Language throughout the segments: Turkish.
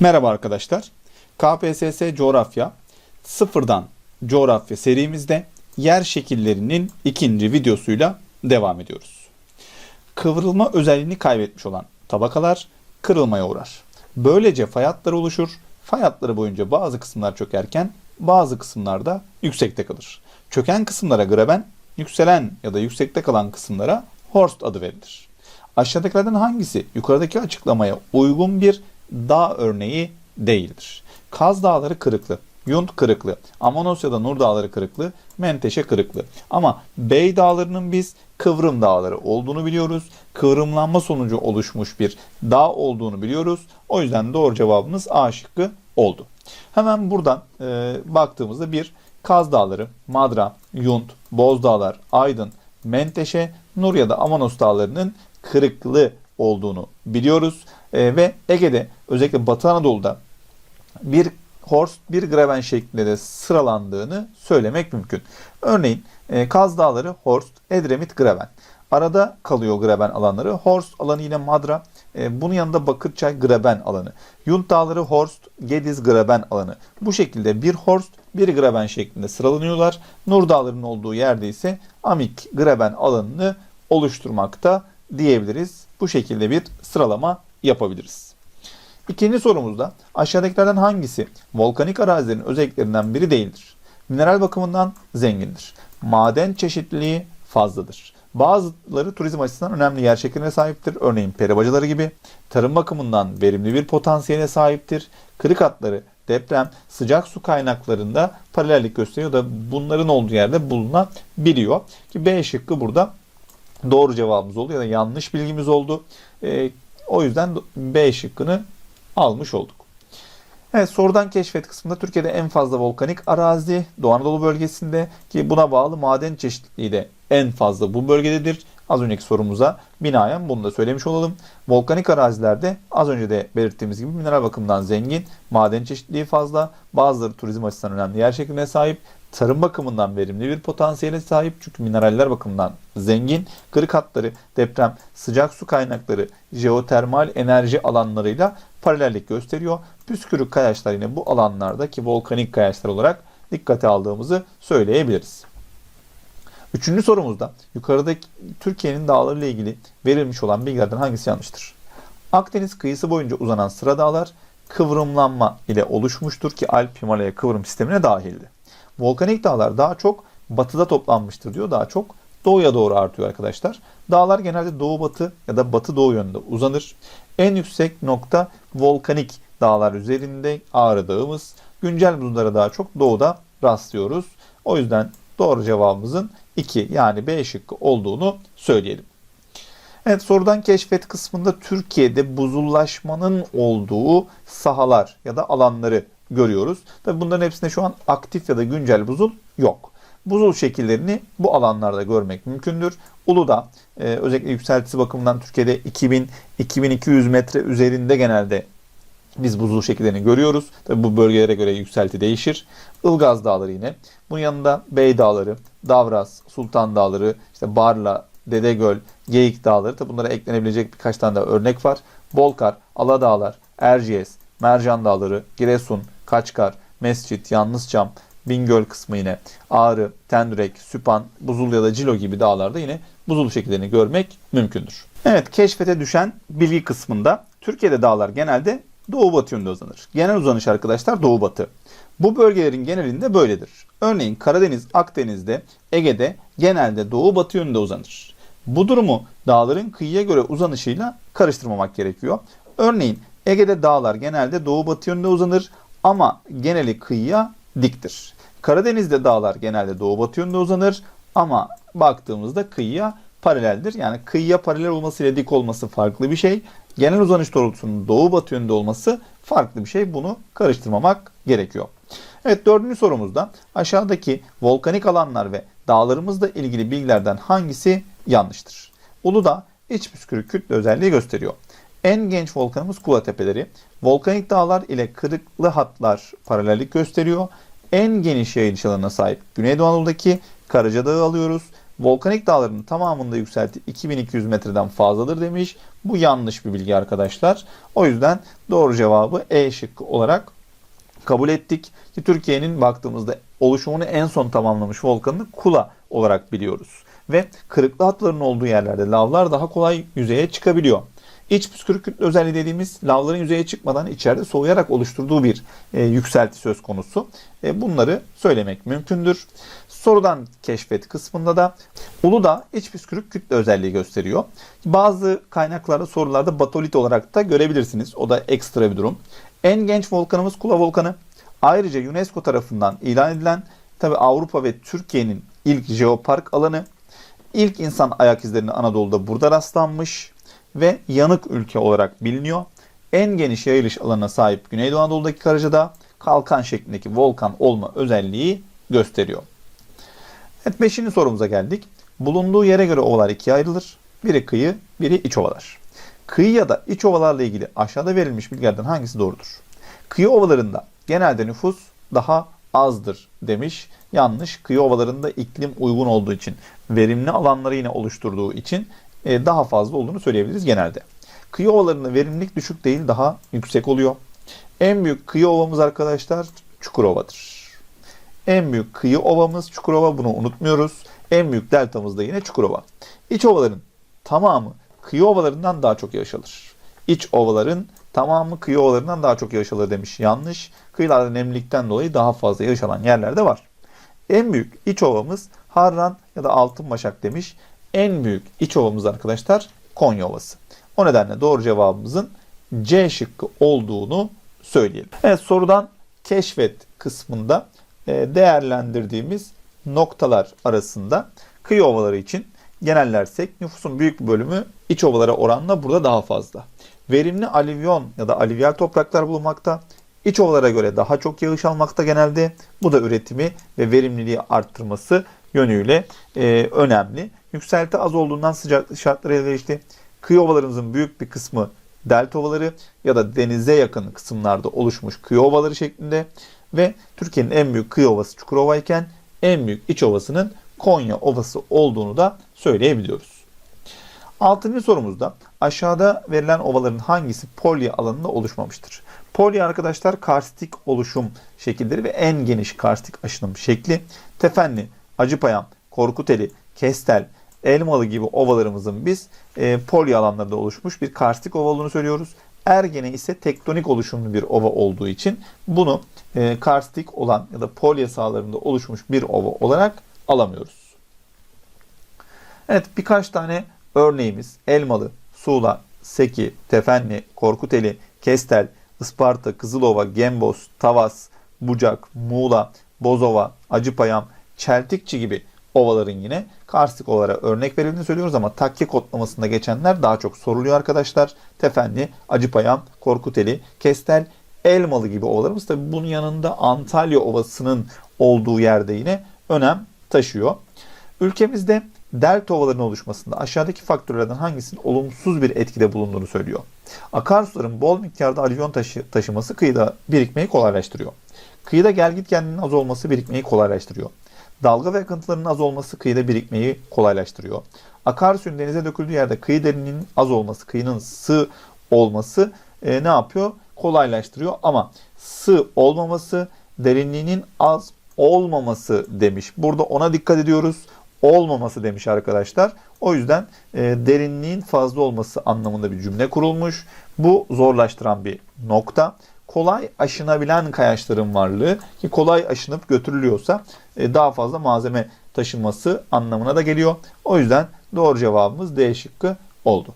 Merhaba arkadaşlar. KPSS Coğrafya Sıfırdan Coğrafya serimizde yer şekillerinin ikinci videosuyla devam ediyoruz. Kıvrılma özelliğini kaybetmiş olan tabakalar kırılmaya uğrar. Böylece fay hatları oluşur. Fay hatları boyunca bazı kısımlar çökerken bazı kısımlarda yüksekte kalır. Çöken kısımlara graben, yükselen ya da yüksekte kalan kısımlara horst adı verilir. Aşağıdakilerden hangisi yukarıdaki açıklamaya uygun bir dağ örneği değildir? Kaz Dağları kırıklı, Yunt kırıklı, Amanos ya da Nur Dağları kırıklı, Menteşe kırıklı. Ama Bey Dağları'nın biz kıvrım dağları olduğunu biliyoruz. Kıvrımlanma sonucu oluşmuş bir dağ olduğunu biliyoruz. O yüzden doğru cevabımız A şıkkı oldu. Hemen buradan e, baktığımızda bir Kaz Dağları, Madra, Yunt, Boz Dağlar, Aydın, Menteşe, Nur ya da Amanos Dağları'nın kırıklı olduğunu biliyoruz. E, ve Ege'de özellikle Batı Anadolu'da bir horst, bir graben şeklinde de sıralandığını söylemek mümkün. Örneğin e, Kaz Dağları horst, Edremit graben. Arada kalıyor graben alanları. Horst alanı yine Madra. E, bunun yanında Bakırçay graben alanı. Yunt Dağları horst, Gediz graben alanı. Bu şekilde bir horst, bir graben şeklinde sıralanıyorlar. Nur Dağları'nın olduğu yerde ise Amik graben alanını oluşturmakta diyebiliriz. Bu şekilde bir sıralama yapabiliriz. İkinci sorumuzda aşağıdakilerden hangisi volkanik arazilerin özelliklerinden biri değildir? Mineral bakımından zengindir. Maden çeşitliliği fazladır. Bazıları turizm açısından önemli yer şekline sahiptir. Örneğin peribacaları gibi. Tarım bakımından verimli bir potansiyele sahiptir. Kırık hatları, deprem, sıcak su kaynaklarında paralellik gösteriyor da bunların olduğu yerde bulunabiliyor. Ki B şıkkı burada doğru cevabımız oldu ya da yanlış bilgimiz oldu. E, o yüzden B şıkkını almış olduk. Evet sorudan keşfet kısmında Türkiye'de en fazla volkanik arazi Doğu Anadolu bölgesinde ki buna bağlı maden çeşitliliği de en fazla bu bölgededir. Az önceki sorumuza binaen bunu da söylemiş olalım. Volkanik arazilerde az önce de belirttiğimiz gibi mineral bakımından zengin, maden çeşitliliği fazla, bazıları turizm açısından önemli yer şekline sahip, tarım bakımından verimli bir potansiyele sahip çünkü mineraller bakımından zengin, kırık hatları, deprem, sıcak su kaynakları, jeotermal enerji alanlarıyla paralellik gösteriyor. Püskürük kayaçlar yine bu alanlarda ki volkanik kayaçlar olarak dikkate aldığımızı söyleyebiliriz. Üçüncü sorumuzda yukarıda Türkiye'nin dağları ile ilgili verilmiş olan bilgilerden hangisi yanlıştır? Akdeniz kıyısı boyunca uzanan sıra dağlar kıvrımlanma ile oluşmuştur ki Alp Himalaya kıvrım sistemine dahildi. Volkanik dağlar daha çok batıda toplanmıştır diyor. Daha çok doğuya doğru artıyor arkadaşlar. Dağlar genelde doğu batı ya da batı doğu yönünde uzanır. En yüksek nokta volkanik dağlar üzerinde Ağrı Dağımız. Güncel buzlara daha çok doğuda rastlıyoruz. O yüzden doğru cevabımızın 2 yani B şıkkı olduğunu söyleyelim. Evet sorudan keşfet kısmında Türkiye'de buzullaşmanın olduğu sahalar ya da alanları görüyoruz. Tabi bunların hepsinde şu an aktif ya da güncel buzul yok. Buzul şekillerini bu alanlarda görmek mümkündür. Uludağ e, özellikle yükseltisi bakımından Türkiye'de 2000-2200 metre üzerinde genelde biz buzul şekillerini görüyoruz. Tabi bu bölgelere göre yükselti değişir. Ilgaz Dağları yine. Bunun yanında Bey Dağları, Davras, Sultan Dağları, işte Barla, Dedegöl, Geyik Dağları. Tabi bunlara eklenebilecek birkaç tane daha örnek var. Bolkar, Aladağlar, Erciyes, Mercan Dağları, Giresun, Kaçkar, Mescit, Yalnızçam, Bingöl kısmı yine Ağrı, Tendürek, Süpan, Buzul ya da Cilo gibi dağlarda yine buzul şekillerini görmek mümkündür. Evet keşfete düşen bilgi kısmında Türkiye'de dağlar genelde doğu batı yönünde uzanır. Genel uzanış arkadaşlar doğu batı. Bu bölgelerin genelinde böyledir. Örneğin Karadeniz, Akdeniz'de, Ege'de genelde doğu batı yönünde uzanır. Bu durumu dağların kıyıya göre uzanışıyla karıştırmamak gerekiyor. Örneğin Ege'de dağlar genelde doğu batı yönünde uzanır ama geneli kıyıya diktir. Karadeniz'de dağlar genelde doğu batı yönünde uzanır ama baktığımızda kıyıya paraleldir. Yani kıyıya paralel olması ile dik olması farklı bir şey. Genel uzanış doğrultusunun doğu batı yönünde olması farklı bir şey. Bunu karıştırmamak gerekiyor. Evet dördüncü sorumuzda aşağıdaki volkanik alanlar ve dağlarımızla ilgili bilgilerden hangisi yanlıştır? Uludağ iç püskürük kütle özelliği gösteriyor. En genç volkanımız Kula Tepeleri. Volkanik dağlar ile kırıklı hatlar paralellik gösteriyor. En geniş yayılış alanına sahip Güneydoğu Anadolu'daki Karaca Dağı alıyoruz. volkanik dağların tamamında yükselti 2200 metreden fazladır demiş. Bu yanlış bir bilgi arkadaşlar. O yüzden doğru cevabı E şıkkı olarak kabul ettik. Ki Türkiye'nin baktığımızda oluşumunu en son tamamlamış volkanını Kula olarak biliyoruz. Ve kırıklı hatların olduğu yerlerde lavlar daha kolay yüzeye çıkabiliyor. İç püskürük kütle özelliği dediğimiz lavların yüzeye çıkmadan içeride soğuyarak oluşturduğu bir e, yükselti söz konusu. E, bunları söylemek mümkündür. Sorudan keşfet kısmında da Uludağ iç püskürük kütle özelliği gösteriyor. Bazı kaynaklarda sorularda batolit olarak da görebilirsiniz. O da ekstra bir durum. En genç volkanımız Kula Volkanı. Ayrıca UNESCO tarafından ilan edilen tabi Avrupa ve Türkiye'nin ilk jeopark alanı. İlk insan ayak izlerini Anadolu'da burada rastlanmış ve yanık ülke olarak biliniyor. En geniş yayılış alanına sahip Güneydoğu Anadolu'daki Karacadağ kalkan şeklindeki volkan olma özelliği gösteriyor. Evet 5. sorumuza geldik. Bulunduğu yere göre ovalar ikiye ayrılır. Biri kıyı, biri iç ovalar. Kıyı ya da iç ovalarla ilgili aşağıda verilmiş bilgilerden hangisi doğrudur? Kıyı ovalarında genelde nüfus daha azdır demiş. Yanlış. Kıyı ovalarında iklim uygun olduğu için, verimli alanları yine oluşturduğu için e, daha fazla olduğunu söyleyebiliriz genelde. Kıyı ovalarında verimlilik düşük değil, daha yüksek oluyor. En büyük kıyı ovamız arkadaşlar Çukurova'dır. En büyük kıyı ovamız Çukurova bunu unutmuyoruz. En büyük deltamız da yine Çukurova. İç ovaların tamamı kıyı ovalarından daha çok yağış alır. İç ovaların tamamı kıyı ovalarından daha çok yağış alır demiş. Yanlış. Kıyılarda nemlilikten dolayı daha fazla yağış alan yerlerde var. En büyük iç ovamız Harran ya da Altınbaşak demiş. En büyük iç ovamız arkadaşlar Konya Ovası. O nedenle doğru cevabımızın C şıkkı olduğunu söyleyelim. Evet sorudan keşfet kısmında e, değerlendirdiğimiz noktalar arasında kıyı ovaları için genellersek nüfusun büyük bir bölümü iç ovalara oranla burada daha fazla. Verimli alüvyon ya da alüvyal topraklar bulunmakta. İç ovalara göre daha çok yağış almakta genelde. Bu da üretimi ve verimliliği arttırması yönüyle e, önemli. Yükselti az olduğundan sıcaklık şartları elverişli. Kıyı ovalarımızın büyük bir kısmı delta ovaları ya da denize yakın kısımlarda oluşmuş kıyı ovaları şeklinde ve Türkiye'nin en büyük kıyı ovası Çukurova iken en büyük iç ovasının Konya Ovası olduğunu da söyleyebiliyoruz. Altıncı sorumuzda aşağıda verilen ovaların hangisi polya alanında oluşmamıştır? Polya arkadaşlar karstik oluşum şekilleri ve en geniş karstik aşınım şekli. Tefenli, Acıpayam, Korkuteli, Kestel, Elmalı gibi ovalarımızın biz e, polya alanlarında oluşmuş bir karstik ova olduğunu söylüyoruz. Ergene ise tektonik oluşumlu bir ova olduğu için bunu e, karstik olan ya da polya sahalarında oluşmuş bir ova olarak alamıyoruz. Evet birkaç tane örneğimiz Elmalı, Suğla, Seki, Tefenli, Korkuteli, Kestel, Isparta, Kızılova, Gembos, Tavas, Bucak, Muğla, Bozova, Acıpayam, Çeltikçi gibi ovaların yine karstik olarak örnek verildiğini söylüyoruz ama takke kodlamasında geçenler daha çok soruluyor arkadaşlar. Tefenli, Acıpayam, Korkuteli, Kestel, Elmalı gibi ovalarımız tabi bunun yanında Antalya Ovası'nın olduğu yerde yine önem taşıyor. Ülkemizde delta ovalarının oluşmasında aşağıdaki faktörlerden hangisinin olumsuz bir etkide bulunduğunu söylüyor. Akarsuların bol miktarda alüvyon taşı, taşıması kıyıda birikmeyi kolaylaştırıyor. Kıyıda gelgitgenliğinin az olması birikmeyi kolaylaştırıyor. Dalga ve akıntıların az olması kıyıda birikmeyi kolaylaştırıyor. Akarsuyun denize döküldüğü yerde kıyı derinliğinin az olması, kıyının sığ olması e, ne yapıyor? Kolaylaştırıyor ama sığ olmaması, derinliğinin az olmaması demiş. Burada ona dikkat ediyoruz. Olmaması demiş arkadaşlar. O yüzden e, derinliğin fazla olması anlamında bir cümle kurulmuş. Bu zorlaştıran bir nokta kolay aşınabilen kayaçların varlığı ki kolay aşınıp götürülüyorsa e, daha fazla malzeme taşınması anlamına da geliyor. O yüzden doğru cevabımız D şıkkı oldu.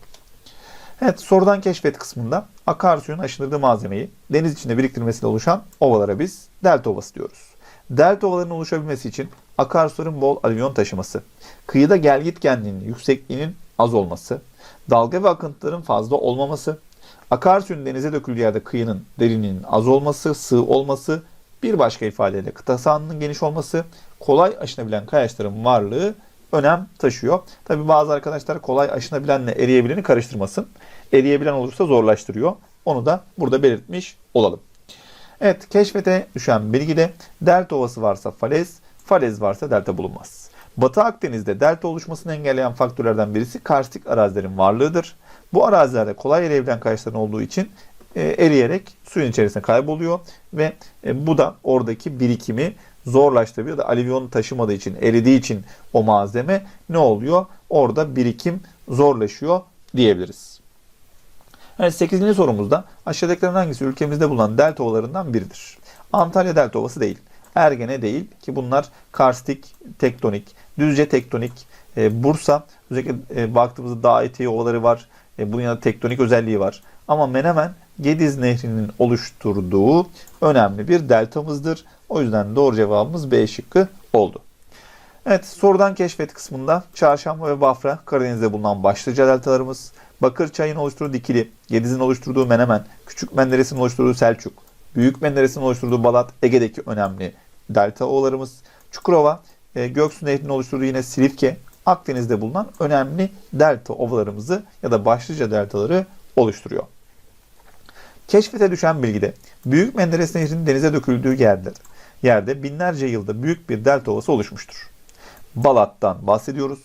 Evet sorudan keşfet kısmında akarsuyun aşındırdığı malzemeyi deniz içinde biriktirmesiyle oluşan ovalara biz delta ovası diyoruz. Delta ovalarının oluşabilmesi için akarsuların bol alüvyon taşıması, kıyıda gelgitgenliğinin yüksekliğinin az olması, dalga ve akıntıların fazla olmaması, Akarsuyun denize döküldüğü yerde kıyının derinliğinin az olması, sığ olması, bir başka ifadeyle kıta sahanının geniş olması, kolay aşınabilen kayaçların varlığı önem taşıyor. Tabi bazı arkadaşlar kolay aşınabilenle eriyebileni karıştırmasın. Eriyebilen olursa zorlaştırıyor. Onu da burada belirtmiş olalım. Evet keşfete düşen bilgide delta ovası varsa falez, falez varsa delta bulunmaz. Batı Akdeniz'de delta oluşmasını engelleyen faktörlerden birisi karstik arazilerin varlığıdır. Bu arazilerde kolay eriyebilen kayaçların olduğu için e, eriyerek suyun içerisine kayboluyor ve e, bu da oradaki birikimi zorlaştırıyor da alüvyonu taşımadığı için, eridiği için o malzeme ne oluyor? Orada birikim zorlaşıyor diyebiliriz. Evet 8. sorumuzda aşağıdakilerin hangisi ülkemizde bulunan delta ovalarından biridir? Antalya delta ovası değil. Ergene değil ki bunlar karstik, tektonik, düzce tektonik. E, Bursa özellikle e, baktığımızda dağ eteği ovaları var. E, bunun yanında tektonik özelliği var. Ama Menemen Gediz Nehri'nin oluşturduğu önemli bir deltamızdır. O yüzden doğru cevabımız B şıkkı oldu. Evet sorudan keşfet kısmında Çarşamba ve Bafra Karadeniz'de bulunan başlıca deltalarımız. Bakırçay'ın oluşturduğu Dikili, Gediz'in oluşturduğu Menemen, Küçük Menderes'in oluşturduğu Selçuk, Büyük Menderes'in oluşturduğu Balat, Ege'deki önemli delta ovalarımız. Çukurova, e, Göksu Nehri'nin oluşturduğu yine Silifke, Akdeniz'de bulunan önemli delta ovalarımızı ya da başlıca deltaları oluşturuyor. Keşfete düşen bilgide Büyük Menderes Nehri'nin denize döküldüğü yerde, yerde binlerce yılda büyük bir delta ovası oluşmuştur. Balat'tan bahsediyoruz.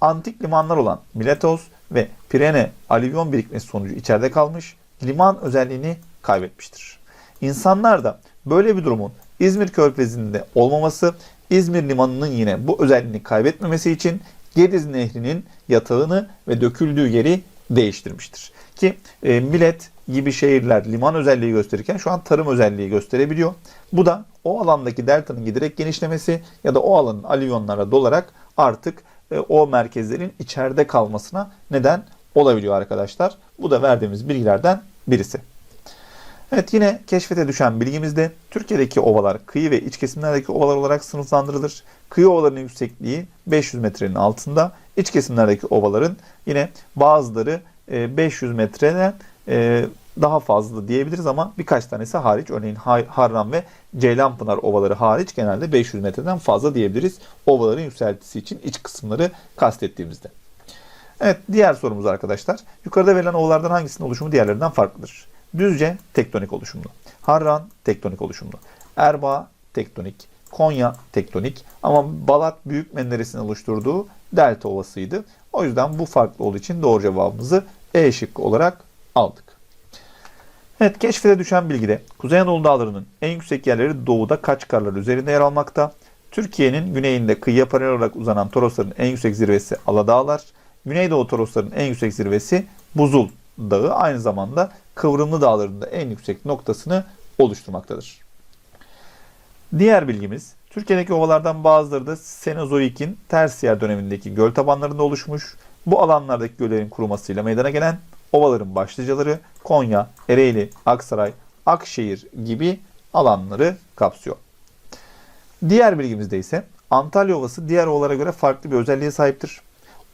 Antik limanlar olan Miletos ve Pirene alüvyon birikmesi sonucu içeride kalmış, liman özelliğini kaybetmiştir. İnsanlar da böyle bir durumun İzmir Körfezi'nde olmaması, İzmir limanının yine bu özelliğini kaybetmemesi için Gediz Nehri'nin yatağını ve döküldüğü yeri değiştirmiştir. Ki e, Millet gibi şehirler liman özelliği gösterirken şu an tarım özelliği gösterebiliyor. Bu da o alandaki deltanın giderek genişlemesi ya da o alanın alüvyonlara dolarak artık e, o merkezlerin içeride kalmasına neden olabiliyor arkadaşlar. Bu da verdiğimiz bilgilerden birisi. Evet yine keşfete düşen bilgimizde Türkiye'deki ovalar kıyı ve iç kesimlerdeki ovalar olarak sınıflandırılır. Kıyı ovalarının yüksekliği 500 metrenin altında. iç kesimlerdeki ovaların yine bazıları 500 e, metreden e, daha fazla diyebiliriz ama birkaç tanesi hariç örneğin Harran ve Ceylanpınar ovaları hariç genelde 500 metreden fazla diyebiliriz. Ovaların yükseltisi için iç kısımları kastettiğimizde. Evet diğer sorumuz arkadaşlar. Yukarıda verilen ovalardan hangisinin oluşumu diğerlerinden farklıdır? Düzce tektonik oluşumlu. Harran tektonik oluşumlu. Erbaa tektonik. Konya tektonik. Ama Balat Büyük Menderes'in oluşturduğu delta ovasıydı. O yüzden bu farklı olduğu için doğru cevabımızı E şıkkı olarak aldık. Evet keşfete düşen bilgide Kuzey Anadolu Dağları'nın en yüksek yerleri doğuda Kaçkarlar üzerinde yer almakta. Türkiye'nin güneyinde kıyıya paralel olarak uzanan Torosların en yüksek zirvesi Aladağlar. Güneydoğu Torosların en yüksek zirvesi Buzul Dağı aynı zamanda Kıvrımlı Dağları'nda en yüksek noktasını oluşturmaktadır. Diğer bilgimiz Türkiye'deki ovalardan bazıları da Senozoik'in Tersiyer dönemindeki göl tabanlarında oluşmuş. Bu alanlardaki göllerin kurumasıyla meydana gelen ovaların başlıcaları Konya, Ereğli, Aksaray, Akşehir gibi alanları kapsıyor. Diğer bilgimizde ise Antalya Ovası diğer ovalara göre farklı bir özelliğe sahiptir.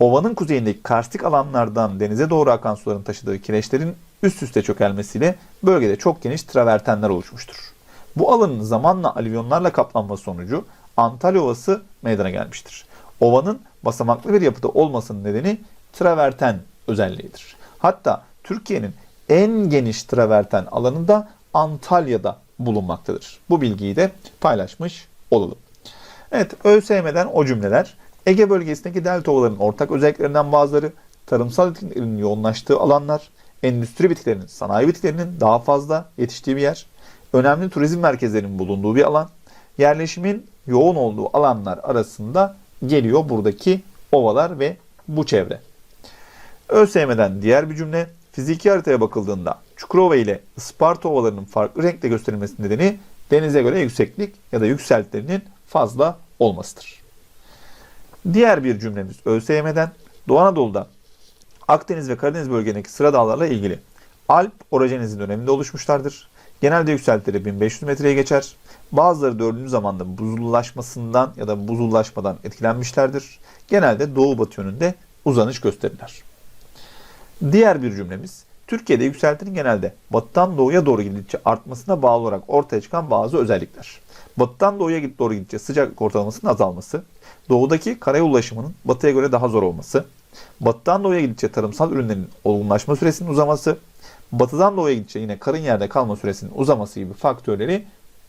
Ovanın kuzeyindeki karstik alanlardan denize doğru akan suların taşıdığı kireçlerin üst üste çökelmesiyle bölgede çok geniş travertenler oluşmuştur. Bu alanın zamanla alüvyonlarla kaplanması sonucu Antalya Ovası meydana gelmiştir. Ovanın basamaklı bir yapıda olmasının nedeni traverten özelliğidir. Hatta Türkiye'nin en geniş traverten alanı da Antalya'da bulunmaktadır. Bu bilgiyi de paylaşmış olalım. Evet, ÖSYM'den o cümleler. Ege bölgesindeki delta ovalarının ortak özelliklerinden bazıları tarımsal bitkilerin yoğunlaştığı alanlar, endüstri bitkilerinin, sanayi bitkilerinin daha fazla yetiştiği bir yer, önemli turizm merkezlerinin bulunduğu bir alan, yerleşimin yoğun olduğu alanlar arasında geliyor buradaki ovalar ve bu çevre. ÖSYM'den diğer bir cümle, fiziki haritaya bakıldığında Çukurova ile Isparta ovalarının farklı renkte gösterilmesi nedeni denize göre yükseklik ya da yükseltilerinin fazla olmasıdır. Diğer bir cümlemiz ÖSYM'den Doğu Anadolu'da Akdeniz ve Karadeniz bölgelerindeki sıra dağlarla ilgili. Alp orojenizin döneminde oluşmuşlardır. Genelde yükseltileri 1500 metreye geçer. Bazıları 4. zamanda buzullaşmasından ya da buzullaşmadan etkilenmişlerdir. Genelde doğu batı yönünde uzanış gösterirler. Diğer bir cümlemiz Türkiye'de yükseltinin genelde batıdan doğuya doğru gidildikçe artmasına bağlı olarak ortaya çıkan bazı özellikler. Batıdan doğuya doğru gidince sıcaklık ortalamasının azalması, doğudaki karayol ulaşımının batıya göre daha zor olması, batıdan doğuya gidince tarımsal ürünlerin olgunlaşma süresinin uzaması, batıdan doğuya gidince yine karın yerde kalma süresinin uzaması gibi faktörleri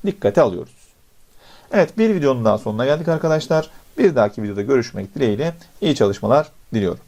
dikkate alıyoruz. Evet bir videonun daha sonuna geldik arkadaşlar. Bir dahaki videoda görüşmek dileğiyle iyi çalışmalar diliyorum.